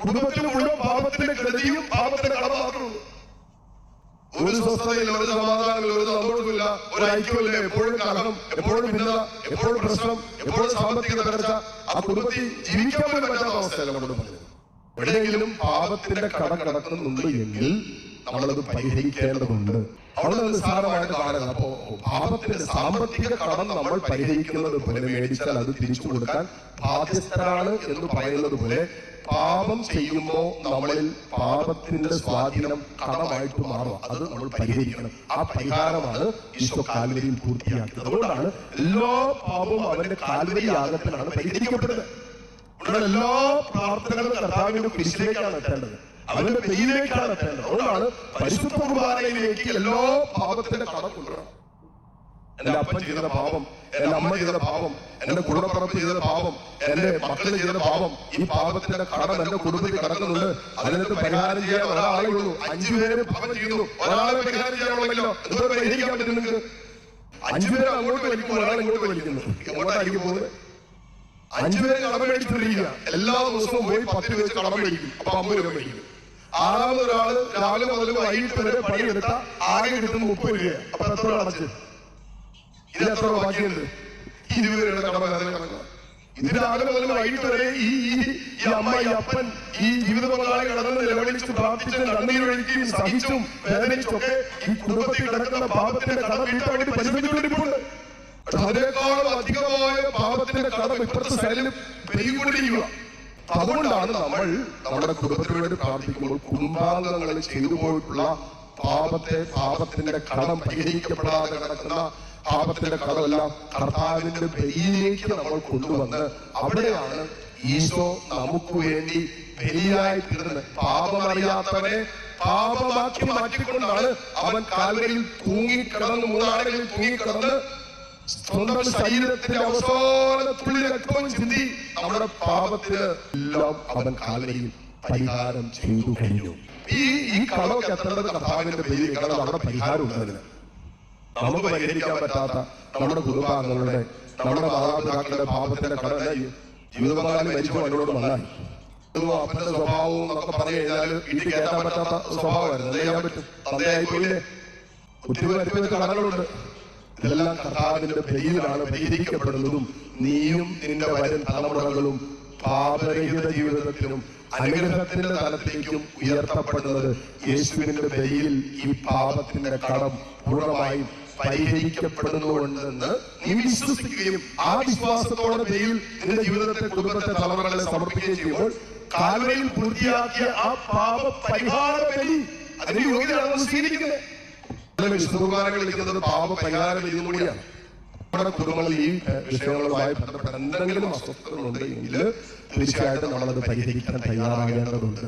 കുടുംബത്തിന് മുഴുവൻ പാപത്തിന്റെ കെടുതിയും പാപത്തിന്റെ കട മാത്രമുള്ളൂ ഒരു സ്വസ്ഥതയില്ല ഒരു സമാധാനമില്ല ഒരു സന്തോഷമില്ല ഒരു ഐക്യമില്ല എപ്പോഴും കലഹം എപ്പോഴും ഭിന്നത എപ്പോഴും പ്രശ്നം എപ്പോഴും സാമ്പത്തിക തകർച്ച. ആ കുടുംബത്തിൽ ജീവിക്കാൻ പോലും പറ്റാത്ത അവസ്ഥയല്ല കുടുംബത്തിൽ എവിടെയെങ്കിലും പാപത്തിന്റെ കട കടക്കുന്നുണ്ട് എങ്കിൽ നമ്മളത് പരിഹരിക്കേണ്ടതുണ്ട്. അവിടെ നിസ്സാരമായിട്ട് കാണുന്നത് അപ്പോ പാപത്തിന്റെ സാമ്പത്തിക കടം നമ്മൾ പരിഹരിക്കുന്നത് പോലെ മേടിച്ചാൽ അത് തിരിച്ചു കൊടുക്കാൻ ബാധ്യസ്ഥരാണ് എന്ന് പറയുന്നത് പോലെ പാപം ചെയ്യുമ്പോൾ നമ്മളിൽ പാപത്തിന്റെ സ്വാധീനം കടമായിട്ട് മാറും. അത് നമ്മൾ പരിഹരിക്കണം. ആ പരിഹാരമാണ് ഈശോ കാൽവരിയിൽ പൂർത്തിയാക്കിയത്. അതുകൊണ്ടാണ് എല്ലാ പാപവും അവന്റെ കാൽവരി യാഗത്തിലാണ് പരിഹരിക്കപ്പെടുന്നത്. എല്ലാ പ്രാർത്ഥനകളും കർത്താവിന്റെ കുരിശിലേക്കാണ് എത്തേണ്ടത്. അവന്റെ പെരിയിലേക്കാണ് എത്തേണ്ടത് അതുകൊണ്ടാണ് പരിശുദ്ധ കുർബാനയിലേക്ക് എല്ലാ പാപത്തിന്റെ കടം കൊണ്ടുവരണം. എന്റെ അപ്പൻ ചെയ്ത പാപം എന്റെ അമ്മ ചെയ്ത പാപം എന്റെ കുടുംബപ്പറപ്പ് ചെയ്ത പാപം എന്റെ മക്കൾ ചെയ്ത പാപം ഈ പാപത്തിന്റെ കടം എന്റെ കുടുംബത്തിൽ കിടക്കുന്നുണ്ട്. അതിനകത്ത് പരിഹാരം ചെയ്യാൻ ഒരാളെ ഉള്ളൂ അഞ്ചു പേര് പാപം ചെയ്യുന്നു. ഒരാളെ പരിഹാരം ചെയ്യാനുള്ളല്ലോ എന്തോ പരിഹരിക്കാൻ പറ്റും നിങ്ങൾക്ക് അഞ്ചു പേര് അങ്ങോട്ട് വലിക്കും ഒരാൾ ഇങ്ങോട്ട് വലിക്കുന്നു. എങ്ങോട്ടായിരിക്കും പോകുന്നത്. അഞ്ചുപേരെ കടം മേടിച്ചുകൊണ്ടിരിക്കുക എല്ലാ ദിവസവും പോയി പത്ത് പേര് വെച്ച് കടം മേടിക്കും അപ്പൊ അമ്പത് രൂപ മേടിക്കും ആറാമത് ഒരാൾ രാവിലെ മുതൽ വൈകിട്ട് വരെ പണിയെടുത്ത ആകെ കിട്ടുന്ന മുപ്പത് രൂപ. അപ്പൊ എത്ര അടച്ച് ഇത് എത്ര രൂപ ബാക്കിയുണ്ട്? ഇരുപത് രൂപയുടെ കടമ ഇത് രാവിലെ മുതൽ വൈകിട്ട് വരെ ഈ ഈ അമ്മ ഈ അപ്പൻ ഈ ജീവിത പങ്കാളി കടന്ന് നിലവിളിച്ച് പ്രാർത്ഥിച്ചും കണ്ണീരൊഴുക്കിയും സഹിച്ചും വേദനിച്ചും ഒക്കെ ഈ കുടുംബത്തിൽ കിടക്കുന്ന പാപത്തിന്റെ കട വീട്ടാൻ വേണ്ടി അതിനേക്കാളും അധികമായ പാപത്തിന്റെ കടം ഇപ്പുറത്തെ സൈഡിൽ പെരുകൊണ്ടിരിക്കുക അതുകൊണ്ടാണ് നമ്മൾ നമ്മുടെ കുടുംബത്തിന് വേണ്ടി പ്രാർത്ഥിക്കുമ്പോൾ കുടുംബാംഗങ്ങൾ ചെയ്തു പോയിട്ടുള്ള പാപത്തെ പാപത്തിന്റെ കടം പരിഹരിക്കപ്പെടാതെ കിടക്കുന്ന പാപത്തിന്റെ കടമെല്ലാം കർത്താവിന്റെ ബലിയിലേക്ക് നമ്മൾ കൊണ്ടുവന്ന് അവിടെയാണ് ഈശോ നമുക്ക് വേണ്ടി ബലിയായി തീർന്ന് പാപമറിയാത്തവനെ പാപമാക്കി മാറ്റിക്കൊണ്ടാണ് അവൻ കാൽവരിയിൽ തൂങ്ങിക്കിടന്ന് മൂന്നാളുകളിൽ തൂങ്ങിക്കിടന്ന് സ്വന്തം ശരീരത്തിന്റെ അവസാന നമ്മുടെ എല്ലാം അവൻ പരിഹാരം ചെയ്തു കഴിഞ്ഞു. ഈ ഈ കടമൊക്കെ എത്തേണ്ടത് കർത്താവിന്റെ കാരണം അവിടെ പരിഹാരം ഉണ്ടതിന് നമുക്ക് പരിഹരിക്കാൻ പറ്റാത്ത നമ്മുടെ കുടുംബാംഗങ്ങളുടെ നമ്മുടെ മാതാപിതാക്കളുടെ പാപത്തിന്റെ കടല ജീവിത പങ്കാളി മരിച്ചു അപ്പന്റെ സ്വഭാവവും എന്നൊക്കെ പറഞ്ഞു കഴിഞ്ഞാൽ കയറ്റാൻ പറ്റാത്ത സ്വഭാവമായിരുന്നു. എന്താ ചെയ്യാൻ പറ്റും? തന്നെയായി പോയില്ലേ? ഒത്തിരി കടകളുണ്ട് ഇതെല്ലാം കർത്താവിന്റെ ബലിയിലാണ് പരിഹരിക്കപ്പെടുന്നതും നീയും നിന്റെ വരും തലമുറകളും പാപരഹിത ജീവിതത്തിനും അനുഗ്രഹത്തിന്റെ തലത്തിലേക്കും ഉയർത്തപ്പെടുന്നത് യേശുവിന്റെ പേരിൽ ഈ പാപത്തിന്റെ കടം പൂർണമായും പരിഹരിക്കപ്പെടുന്നുണ്ടെന്ന് നീ വിശ്വസിക്കുകയും ആ വിശ്വാസത്തോടെ ബലിയിൽ നിന്റെ ജീവിതത്തെ കുടുംബത്തെ തലമുറകളെ സമർപ്പിക്കുകയും ചെയ്യുമ്പോൾ കാൽവയിൽ പൂർത്തിയാക്കിയ ആ പാപ പരിഹാര ബലി അതിന് യോഗ്യരാണ് സ്വീകരിക്കുന്നത് വിശുദ്ധകുമാരനെ വിളിക്കുന്നത് പാപ പരിഹാര ബലിയും കൂടിയാണ്. നമ്മുടെ കുടുംബങ്ങളിൽ ഈ വിഷയങ്ങളുമായി ബന്ധപ്പെട്ട എന്തെങ്കിലും അസ്വസ്ഥതകളുണ്ടെങ്കിൽ തീർച്ചയായിട്ടും നമ്മളത് പരിഹരിക്കാൻ തയ്യാറാകേണ്ടതുണ്ട്.